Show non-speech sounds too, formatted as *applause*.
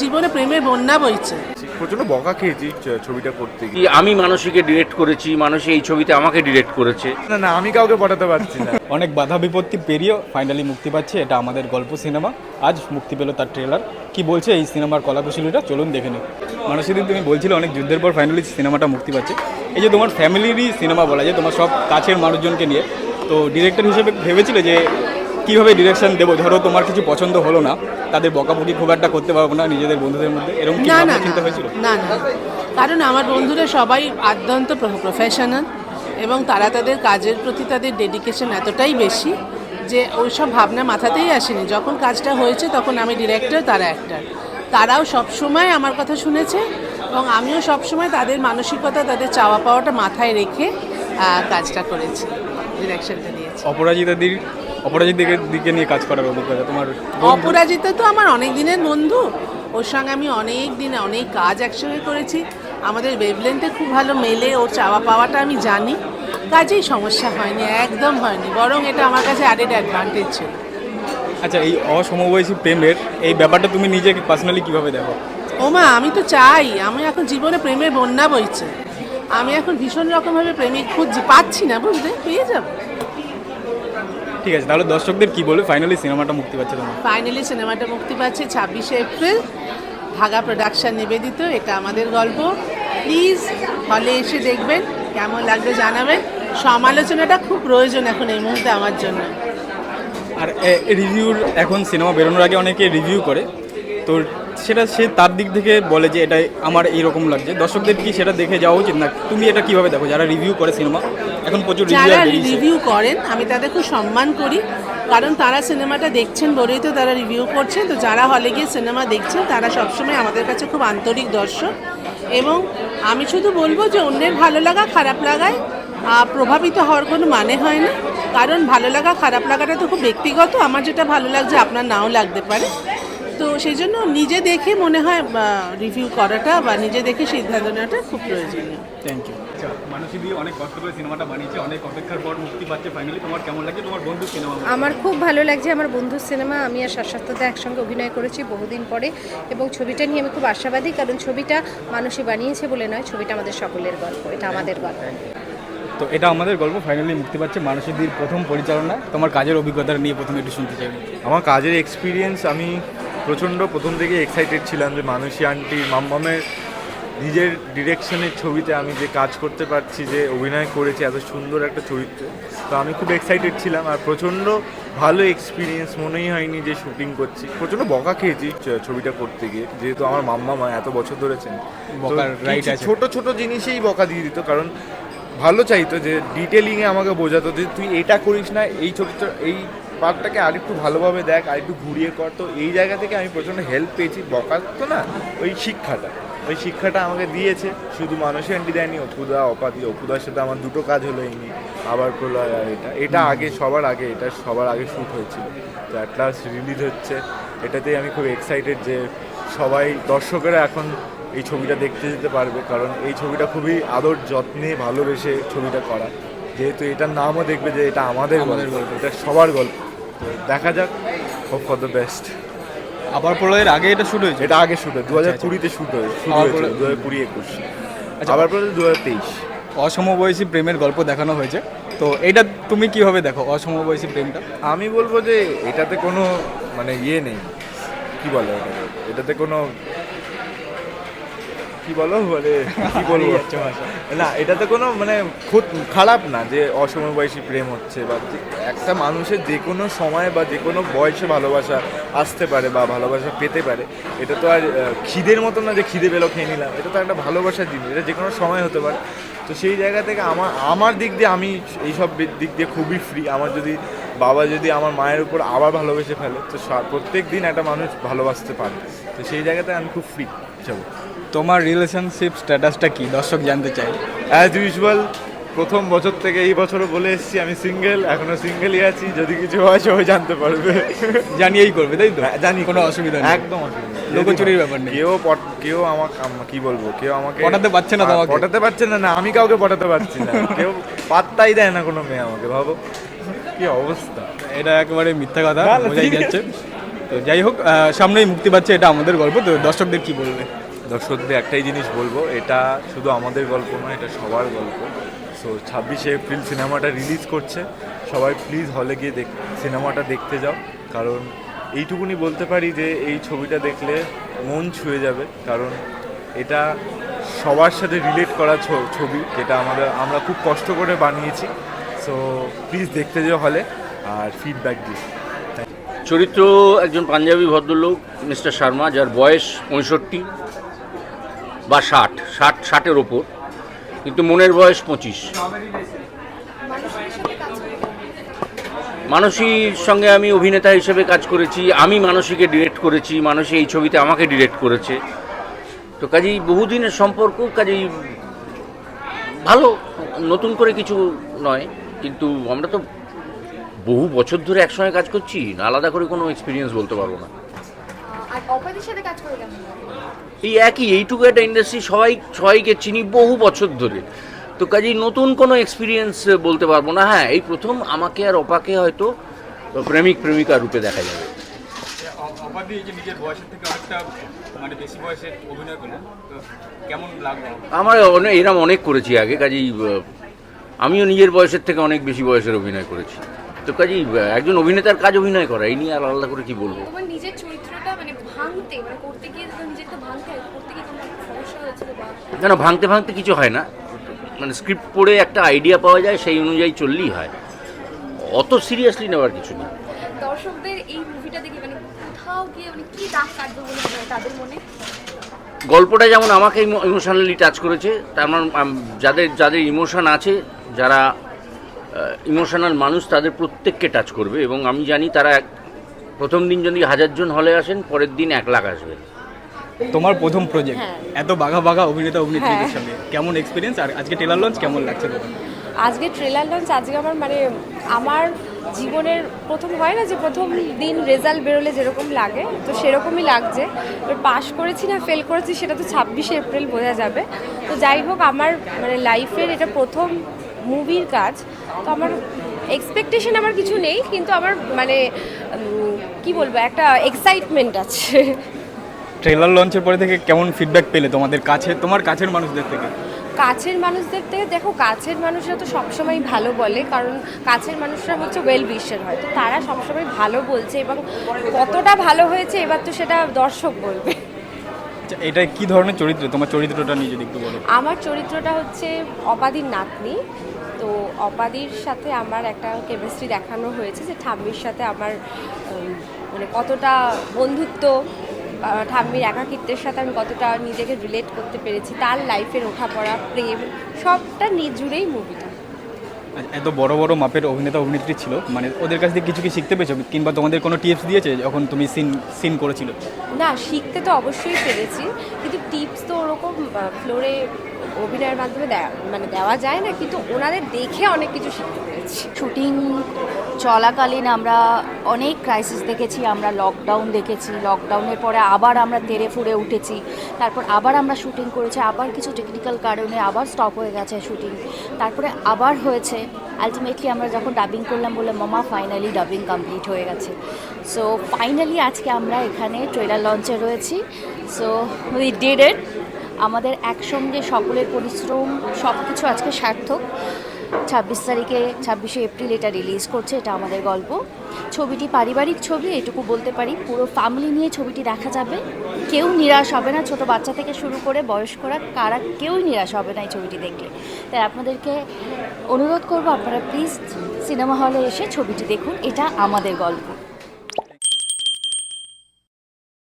জীবনে প্রেমের বন্যা বইছে। প্রচণ্ড বকা খেয়েছি ছবিটা করতে কি গিয়ে আমি মানসীকে ডিরেক্ট করেছি মানসী এই ছবিতে আমাকে ডিরেক্ট করেছে। না না আমি কাউকে পটাতে পারছি না। *laughs* অনেক বাধা বিপত্তি পেরিয়ে ফাইনালি মুক্তি পাচ্ছে এটা আমাদের গল্প সিনেমা। আজ মুক্তি পেল তার ট্রেলার কি বলছে এই সিনেমার কলাকুশলীটা চলুন দেখে নিই। মানুষের তুমি বলছিলে অনেক যুদ্ধের পর ফাইনালি সিনেমাটা মুক্তি পাচ্ছে। এই যে তোমার ফ্যামিলিরই সিনেমা বলা যায় তোমার সব কাছের মানুষজনকে নিয়ে তো ডিরেক্টর হিসেবে ভেবেছিলে যে কীভাবে ডিরেকশন দেবো? ধরো তোমার কিছু পছন্দ হলো না তাদের বকাবকি খুব একটা করতে পারব না নিজেদের বন্ধুদের মধ্যে। এরকম কি না না না চিন্তা হয়েছিল? না না। কারণ আমার বন্ধুরা সবাই আদ্যন্ত প্রফেশনাল এবং তারা তাদের কাজের প্রতি তাদের ডেডিকেশন এতটাই বেশি যে ওইসব ভাবনা মাথাতেই আসেনি। যখন কাজটা হয়েছে তখন আমি ডিরেক্টর তারা অ্যাক্টার তারাও সবসময় আমার কথা শুনেছে এবং আমিও সবসময় তাদের মানসিকতা তাদের চাওয়া পাওয়াটা মাথায় রেখে কাজটা করেছি ডিরেকশনটা দিয়েছি। অপরাজিতাদির অপরাজিত দিকে দিকে নিয়ে কাজ করার অভিজ্ঞতা তোমার অপরাজিতা তো আমার অনেক দিনের বন্ধু। ওর সঙ্গে আমি অনেক দিন অনেক কাজ একসঙ্গে করেছি। আমাদের ওয়েবলেন্থে খুব ভালো মেলে ওর চাওয়া পাওয়াটা আমি জানি। কাজেই সমস্যা হয়নি একদম হয়নি বরং এটা আমার কাছে অ্যাডেড অ্যাডভান্টেজ ছিল। আচ্ছা এই অসমবয়সী প্রেমের এই ব্যাপারটা তুমি নিজে পার্সোনালি কীভাবে দেখো? ওমা আমি তো চাই আমি এখন জীবনে প্রেমের বন্যা বইছে। আমি এখন ভীষণ রকমভাবে প্রেমিক খুঁজছি পাচ্ছি না বুঝলে পেয়ে যাব। ঠিক আছে তাহলে দর্শকদের কি বলবে? ফাইনালি সিনেমাটা মুক্তি পাচ্ছে তোমার। ফাইনালি সিনেমাটা মুক্তি পাচ্ছে ছাব্বিশে এপ্রিল। ঢাকা প্রোডাকশন নিবেদিত এটা আমাদের গল্প। প্লিজ হলে এসে দেখবেন কেমন লাগবে জানাবেন। সমালোচনাটা খুব প্রয়োজন এখন এই মুহূর্তে আমার জন্য। আর রিভিউর এখন সিনেমা বেরোনোর আগে অনেকে রিভিউ করে। তো সেটা সে তার দিক থেকে বলে যে এটা আমার এইরকম লাগছে। দর্শকদের কি সেটা দেখে যাওয়া উচিত? না তুমি এটা কীভাবে দেখো? যারা রিভিউ করে সিনেমা এখন প্রচুর যারা রিভিউ করেন আমি তাদের খুব সম্মান করি। কারণ তারা সিনেমাটা দেখছেন বলেই তো তারা রিভিউ করছেন। তো যারা হলে গিয়ে সিনেমা দেখছেন তারা সবসময় আমাদের কাছে খুব আন্তরিক দর্শক। এবং আমি শুধু বলব যে অন্যের ভালো লাগা খারাপ লাগায় প্রভাবিত হওয়ার কোনো মানে হয় না। কারণ ভালো লাগা খারাপ লাগাটা তো খুব ব্যক্তিগত। আমার যেটা ভালো লাগছে আপনার নাও লাগতে পারে। তো সেই জন্য নিজে দেখে মনে হয় রিভিউ করাটা বা নিজে দেখে সিদ্ধান্ত নেওয়াটা খুব প্রয়োজনীয়। থ্যাংক ইউ মানুষই দিয়ে অনেক কষ্ট করে সিনেমাটা বানিয়েছে অনেক অপেক্ষার পর মুক্তি পাচ্ছে ফাইনালি তোমার কেমন লাগে তোমার বন্ধু সিনেমা আমার খুব ভালো লাগছে আমার বন্ধুর সিনেমা আমি আর শাশ্বতদা একসঙ্গে অভিনয় করেছি বহুদিন পরে এবং ছবিটা নিয়ে আমি খুব আশাবাদী কারণ ছবিটা মানুষই বানিয়েছে বলে নয় ছবিটা আমাদের সকলের গল্প এটা আমাদের গল্প। তো এটা আমাদের গল্প ফাইনালি মুক্তি পাচ্ছে মানুষদের প্রথম পরিচালনা। তোমার কাজের অভিজ্ঞতা নিয়ে প্রথমে একটু শুনতে চাই। আমার কাজের এক্সপিরিয়েন্স আমি প্রচণ্ড প্রথম থেকে এক্সাইটেড ছিলাম যে মানসী আন্টি মাম্মামের নিজের ডিরেকশনের ছবিতে আমি যে কাজ করতে পারছি যে অভিনয় করেছি এত সুন্দর একটা চরিত্রে। তো আমি খুব এক্সাইটেড ছিলাম আর প্রচণ্ড ভালো এক্সপিরিয়েন্স মনেই হয়নি যে শুটিং করছি। প্রচণ্ড বকা খেয়েছি ছবিটা করতে গিয়ে যেহেতু আমার মাম্মা মা এত বছর ধরেছেন ছোট ছোট জিনিসেই বকা দিয়ে দিত কারণ ভালো চাইতো যে ডিটেলিংয়ে আমাকে বোঝাতো যে তুই এটা করিস না এই ছোট এই পার্টটাকে আরেকটু ভালোভাবে দেখ আরেকটু ঘুরিয়ে কর। তো এই জায়গা থেকে আমি প্রচণ্ড হেল্প পেয়েছি। বকা তো না ওই শিক্ষাটা। ওই শিক্ষাটা আমাকে দিয়েছে। শুধু মানুষের আন্টি দেয়নি অপুদা অপাদি অপুদার সাথে আমার দুটো কাজ হলো এমনি আবার প্রলয় আর এটা। এটা আগে সবার আগে এটা সবার আগে শ্যুট হয়েছিল। তো অ্যাট লাস্ট রিলিজ হচ্ছে। এটাতেই আমি খুব এক্সাইটেড যে সবাই দর্শকেরা এখন এই ছবিটা দেখতে যেতে পারবে। কারণ এই ছবিটা খুবই আদর যত্নে ভালোবেসে ছবিটা করা। যেহেতু এটার নামও দেখবে যে এটা আমাদের আমাদের গল্প। এটা সবার গল্প। তো দেখা যাক হোপ ফর দ্য বেস্ট আবার প্রলয়ের আগে এটা শুরু হয়েছে? এটা আগে শুট হয় দু হাজার কুড়িতে শুট হয় শুরু হয়েছে হয়েছিল বলে- দু হাজার কুড়ি একুশ। আচ্ছা। আবার পরে দু হাজার তেইশ অসমবয়সী প্রেমের গল্প দেখানো হয়েছে। তো এটা তুমি কীভাবে দেখো অসমবয়সী প্রেমটা? আমি বলব যে এটাতে কোনো মানে ইয়ে নেই। কি বলে এটাতে কোনো কি বলো? মানে কি বলব। না এটাতে কোনো মানে খুব খারাপ না যে অসমবয়সী প্রেম হচ্ছে বা একটা মানুষের যে কোনো সময় বা যে কোনো বয়সে ভালোবাসা আসতে পারে বা ভালোবাসা পেতে পারে এটা তো আর খিদের মতো না যে খিদে পেল খেয়ে নিলাম। এটা তো একটা ভালোবাসার জিনিস এটা যে কোনো সময় হতে পারে। তো সেই জায়গা থেকে আমার আমার দিক দিয়ে আমি এইসব দিক দিয়ে খুবই ফ্রি আমার যদি বাবা যদি আমার মায়ের উপর আবার ভালোবেসে ফেলে তো প্রত্যেক দিন একটা মানুষ ভালোবাসতে পারে। তো সেই জায়গাতে আমি খুব ফ্রি চলো তোমার রিলেশনশিপ স্ট্যাটাসটা কি? দর্শক জানতে চাই। অ্যাজ ইউজুয়াল প্রথম বছর থেকে এই বছরও বলে এসেছি আমি সিঙ্গেল এখনও সিঙ্গেলই আছি। যদি কিছু হয় সবাই জানতে পারবে। জানিয়েই করবে তাই তো? হ্যাঁ, জানি কোনো অসুবিধা নেই। একদম অসুবিধা লোকচুরির ব্যাপার নেই। কেউ কেউ আমাকে কি বলব? কেউ আমাকে পটাতে পারছে না তোমাকে? পটাতে পারছে না না আমি কাউকে পটাতে পারছি না। *laughs* কেউ পাত্তাই দেয় না কোনো মেয়ে আমাকে ভাবো। কি অবস্থা? এটা একেবারে মিথ্যা কথা বোঝাই যাচ্ছে। তো যাই হোক সামনেই মুক্তি পাচ্ছে এটা আমাদের গল্প। তো দর্শকদের কি বলবে? দর্শকদের একটাই জিনিস বলব, এটা শুধু আমাদের গল্প নয়, এটা সবার গল্প। সো ছাব্বিশে এপ্রিল সিনেমাটা রিলিজ করছে। সবাই প্লিজ হলে গিয়ে দেখ, সিনেমাটা দেখতে যাও। কারণ এইটুকুনি বলতে পারি যে, এই ছবিটা দেখলে মন ছুঁয়ে যাবে। কারণ এটা সবার সাথে রিলেট করা ছবি, যেটা আমাদের, আমরা খুব কষ্ট করে বানিয়েছি। সো প্লিজ দেখতে যাও হলে আর ফিডব্যাক দিও। চরিত্র একজন পাঞ্জাবি ভদ্রলোক, মিস্টার শর্মা, যার বয়স পঁয়ষট্টি। বা ষাট ষাট, ষাটের ওপর কিন্তু মনের বয়স পঁচিশ। মানসীর সঙ্গে আমি অভিনেতা হিসেবে কাজ করেছি, আমি মানসীকে ডিরেক্ট করেছি, মানসী এই ছবিতে আমাকে ডিরেক্ট করেছে। তো কাজেই বহুদিনের সম্পর্ক, কাজেই ভালো, নতুন করে কিছু নয়, কিন্তু আমরা তো বহু বছর ধরে একসঙ্গে কাজ করছি আলাদা করে কোনো এক্সপিরিয়েন্স বলতে পারব না? এই একই এইটুকু একটা ইন্ডাস্ট্রি সবাই সবাইকে চিনি বহু বছর ধরে। তো কাজেই নতুন কোনো এক্সপিরিয়েন্স বলতে পারব না। হ্যাঁ এই প্রথম আমাকে আর অপাকে হয়তো প্রেমিক প্রেমিকা রূপে দেখা যাবে। অবাধি এই যে নিজের বয়সের থেকে অনেকটা মানে বেশি বয়সে অভিনয় করলেন তো কেমন লাগল? আমার অনেক এরম অনেক করেছি আগে কাজেই আমিও নিজের বয়সের থেকে অনেক বেশি বয়সের অভিনয় করেছি। তো কাজেই একজন অভিনেতার কাজ অভিনয় করা এই নিয়ে আর আলাদা করে কি বলব? নিজের মানে ভাঙতে মানে করতে গিয়ে তো ভাঙতে হয় করতে গিয়ে কোনো সমস্যা হয়েছিল বা কেন ভাঙতে ভাঙতে কিছু হয় না। মানে স্ক্রিপ্ট পড়ে একটা আইডিয়া পাওয়া যায় সেই অনুযায়ী চললেই হয়। অত সিরিয়াসলি নেওয়ার কিছু নেই। দর্শকদের এই মুভিটা দেখে মানে কোথাও গিয়ে মানে কি দাগ কাটবে বলে তাদের মনে? গল্পটা যেমন আমাকে ইমোশনালি টাচ করেছে তার মানে যাদের যাদের ইমোশন আছে যারা ইমোশনাল মানুষ তাদের প্রত্যেককে টাচ করবে এবং আমি জানি তারা প্রথম দিন যদি হাজারজন হলে আসেন পরের দিন এক লাখ আসবেন তোমার প্রথম প্রজেক্ট হ্যাঁ। এত বাঘা বাঘা অভিনেতা অভিনেত্রীদের হ্যাঁ। সঙ্গে কেমন এক্সপিরিয়েন্স আর আজকে টেলার লঞ্চ কেমন লাগছে তোমার? আজকে ট্রেলার লঞ্চ আজকে আমার মানে আমার জীবনের প্রথম হয় না যে প্রথম দিন রেজাল্ট বেরোলে যেরকম লাগে তো সেরকমই লাগছে। এবার পাশ করেছি না ফেল করেছি সেটা তো ছাব্বিশে এপ্রিল বোঝা যাবে। তো যাই হোক আমার মানে লাইফের এটা প্রথম মুভির কাজ। তো আমার এক্সপেকটেশন আমার কিছু নেই কিন্তু আমার মানে কি বলব একটা এক্সাইটমেন্ট আছে। ট্রেলার লঞ্চের পরে থেকে কেমন ফিডব্যাক পেলে তোমাদের কাছে তোমার কাছের মানুষদের থেকে? কাছের মানুষদের থেকে দেখো কাছের মানুষরা তো সবসময় ভালো বলে কারণ কাছের মানুষরা হচ্ছে ওয়েল উইশার হয়। তো তারা সবসময় ভালো বলছে এবং কতটা ভালো হয়েছে এবার তো সেটা দর্শক বলবে। আচ্ছা, এটা কি ধরনের চরিত্র? তোমার চরিত্রটা নিয়ে যদি একটু বলো। আমার চরিত্রটা হচ্ছে অপাদির নাতনি। তো অপাদির সাথে আমার একটা কেমিস্ট্রি দেখানো হয়েছে যে ঠাম্মির সাথে আমার মানে কতটা বন্ধুত্ব ঠাম্মির একাকিত্বের সাথে আমি কতটা নিজেকে রিলেট করতে পেরেছি তার লাইফের ওঠাপড়া প্রেম সবটা জুড়েই মুভিটা এত বড় বড় মাপের অভিনেতা অভিনেত্রী ছিল মানে ওদের কাছ থেকে কিছু কি শিখতে পেরেছ? কিংবা তোমাদের কোনো টিপস দিয়েছে যখন তুমি সিন সিন করেছিল? না শিখতে তো অবশ্যই পেরেছি কিন্তু টিপস তো ওরকম ফ্লোরে অভিনয়ের মাধ্যমে মানে দেওয়া যায় না, কিন্তু ওনাদের দেখে অনেক কিছু শিখতে পেরেছি। শুটিং চলাকালীন আমরা অনেক ক্রাইসিস দেখেছি, আমরা লকডাউন দেখেছি লকডাউনের পরে আবার আমরা তেরে ফুরে উঠেছি, তারপর আবার আমরা শুটিং করেছি, আবার কিছু টেকনিক্যাল কারণে আবার স্টপ হয়ে গেছে শুটিং তারপরে আবার হয়েছে। আলটিমেটলি আমরা যখন ডাবিং করলাম বলে মামা ফাইনালি ডাবিং কমপ্লিট হয়ে গেছে। সো ফাইনালি আজকে আমরা এখানে ট্রেলার লঞ্চে রয়েছি। সো উই ডিড ইট আমাদের একসঙ্গে সকলের পরিশ্রম সব কিছু আজকে সার্থক। ছাব্বিশ তারিখে, ছাব্বিশে এপ্রিল এটা রিলিজ করছে, এটা আমাদের গল্প। ছবিটি পারিবারিক ছবি, এটুকু বলতে পারি। পুরো ফ্যামিলি নিয়ে ছবিটি দেখা যাবে। কেউ নিরাশ হবে না, ছোট বাচ্চা থেকে শুরু করে বয়স্করা, কারা কেউই নিরাশ হবে না এই ছবিটি দেখলে। তাই আপনাদেরকে অনুরোধ করব, আপনারা প্লিজ সিনেমা হলে এসে ছবিটি দেখুন, এটা আমাদের গল্প।